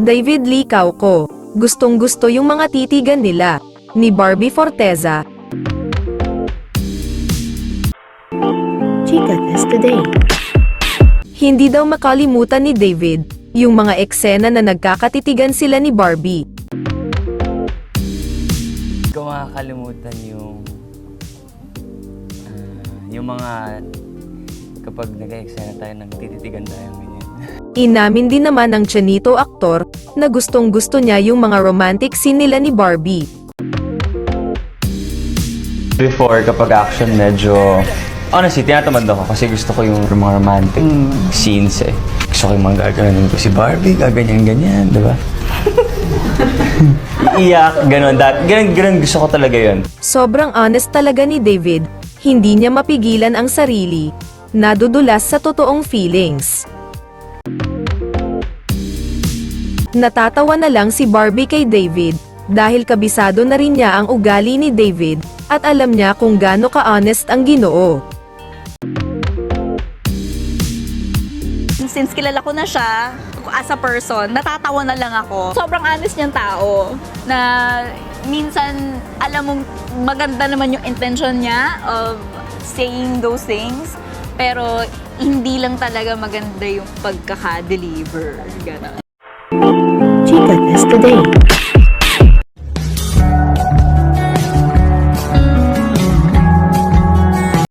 David Lee Cauco. Gustong gusto yung mga titigan nila. Ni Barbie Forteza. Chica Test Today. Hindi daw makalimutan ni David, yung mga eksena na nagkakatitigan sila ni Barbie. Hindi ko makakalimutan yung ah, yung mga kapag nag-eksena tayo ng tititigan tayo. Inamin din naman ng Chanito aktor na gustong gusto niya yung mga romantic scene nila ni Barbie. Before, kapag action, medyo... Honestly, tinatamad ako kasi gusto ko yung mga romantic scenes eh. Gusto ko yung mga gaganin ko si Barbie, gaganyan-ganyan, di ba? Iiyak, ganun. That, ganun, ganun gusto ko talaga yun. Sobrang honest talaga ni David, hindi niya mapigilan ang sarili. Nadudulas sa totoong feelings. Natatawa na lang si Barbie kay David, dahil kabisado na rin niya ang ugali ni David, at alam niya kung gaano ka-honest ang ginoo. Since kilala ko na siya, as a person, natatawa na lang ako. Sobrang honest niyang tao na minsan alam mo maganda naman yung intention niya of saying those things pero hindi lang talaga maganda yung pagkaka-deliver. Ganon. Chica Test Today.